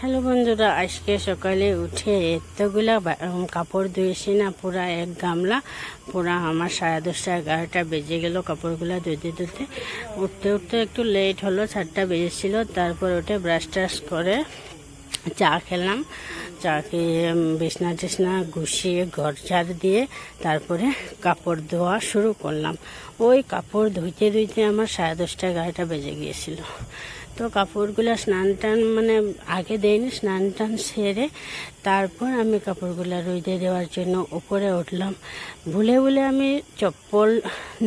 Hello বন্ধুরা, আজকে সকালে উঠে এতগুলা কাপড় ধুয়েছি না, পুরা এক গামলা, পুরা আমার সাড়ে দশটা এগারোটা বেজে গেল কাপড়গুলা ধুতে ধুতে উঠতে উঠতে একটু লেট হলো, চারটা বেজেছিল, তারপর উঠে ব্রাশ ট্রাশ করে চা খেলাম। চা খেয়ে বিছনা টিছনা গুছিয়ে, ঘর ঝাড় দিয়ে তারপরে কাপড় ধোয়া শুরু করলাম। ওই কাপড় ধুইতে ধুইতে আমার সাড়ে দশটা এগারোটা বেজে গিয়েছিল। তো কাপড়গুলো স্নান টান মানে আগে দেয়নি স্নান টান সেরে তারপর আমি কাপড়গুলো রোদে দেওয়ার জন্য উপরে উঠলাম। ভুলে ভুলে আমি চপ্পল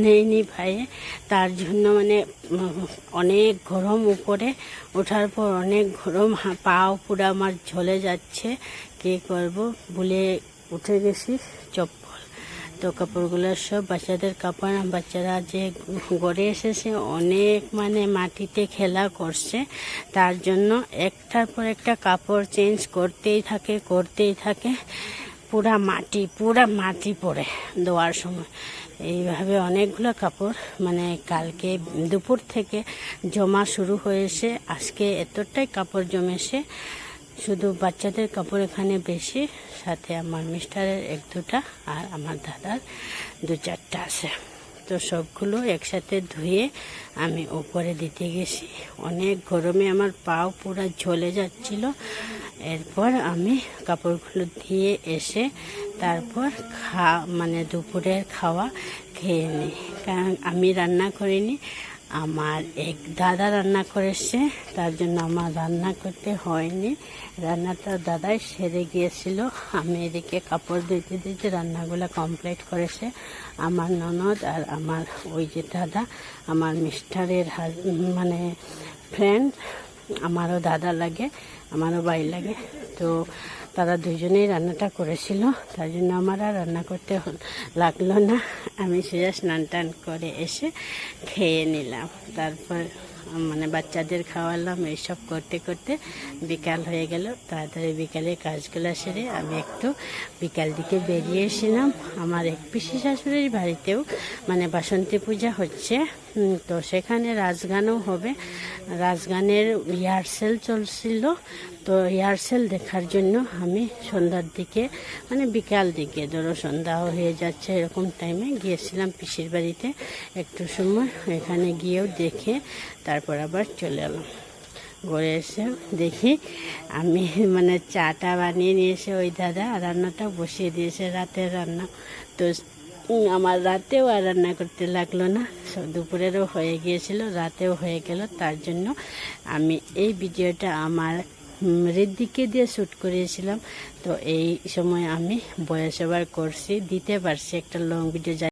নেইনি ভাইয়ে তার জন্য মানে অনেক গরম উপরে ওঠার পর অনেক গরম পাও পুরো আমার ঝলে যাচ্ছে। কী করব? ভুলে উঠে গেছি, চপ্পল তো কাপড়গুলো সব বাচ্চাদের কাপড় বাচ্চারা যে গড়ে এসেছে অনেক মানে মাটিতে খেলা করছে। তার জন্য একটার পর একটা কাপড় চেঞ্জ করতেই থাকে করতেই থাকে। পুরা মাটি পুরা মাটি পড়ে ধোয়ার সময়। এইভাবে অনেকগুলো কাপড় মানে কালকে দুপুর থেকে জমা শুরু হয়েছে। আজকে এতটাই কাপড় জমেছে শুধু বাচ্চাদের কাপড় এখানে বেশি, সাথে আমার মিস্টারের এক দুটা আর আমার দাদার দু চারটা আছে। তো সবগুলো একসাথে ধুয়ে আমি উপরে দিতে গেছি। অনেক গরমে আমার পাও পুরো ঝলে যাচ্ছিল। এরপর আমি কাপড়গুলো দিয়ে এসে তারপর খা মানে দুপুরের খাওয়া খেয়ে নিই। কারণ আমি রান্না করিনি আমার এক দাদা রান্না করেছে, তার জন্য আমার রান্না করতে হয়নি। রান্নাটা দাদাই সেরে গিয়েছিল, আমি এদিকে কাপড় ধুইতে ধুইতে রান্নাগুলো কমপ্লিট করেছে। আমার ননদ আর আমার ওই যে দাদা, আমার মিস্টারের মানে ফ্রেন্ড আমারও দাদা লাগে, আমারও ভাই লাগে। তো তারা দুজনেই রান্নাটা করেছিল, তার জন্য আমার আর রান্না করতে লাগল না। আমি সোজা স্নান টান করে এসে খেয়ে নিলাম। তারপর মানে বাচ্চাদের খাওয়ালাম, এইসব করতে করতে বিকাল হয়ে গেল। তাড়াতাড়ি বিকালে কাজগুলো সেরে আমি একটু বিকাল দিকে বেরিয়েছিলাম আমার এক পিসি শাশুড়ির বাড়িতেও মানে বাসন্তী পূজা হচ্ছে। তো সেখানে রাজগানও হবে। রাজগানের রিহার্সেল চলছিল। তো রিহার্সেল দেখার জন্য আমি সন্ধ্যার দিকে মানে বিকাল দিকে, ধরো সন্ধ্যা হয়ে যাচ্ছে এরকম টাইমে গিয়েছিলাম পিসির বাড়িতে। একটু সময় এখানে গিয়েও দেখে তারপর আবার চলে এলাম। ঘরে এসে দেখি আমি মানে চাটা বানিয়ে নিয়ে এসে ওই দাদা রান্নাটা বসিয়ে দিয়েছে রাতের রান্না। তো আমার রাতেও আর রান্না করতে লাগল না। সব দুপুরেরও হয়ে গিয়েছিল, রাতেও হয়ে গেল। তার জন্য আমি এই ভিডিওটা আমার রিদ্দিকে দিয়ে শ্যুট করিয়েছিলাম তো এই সময় আমি বয়স করছি, দিতে পারছি একটা লং ভিডিও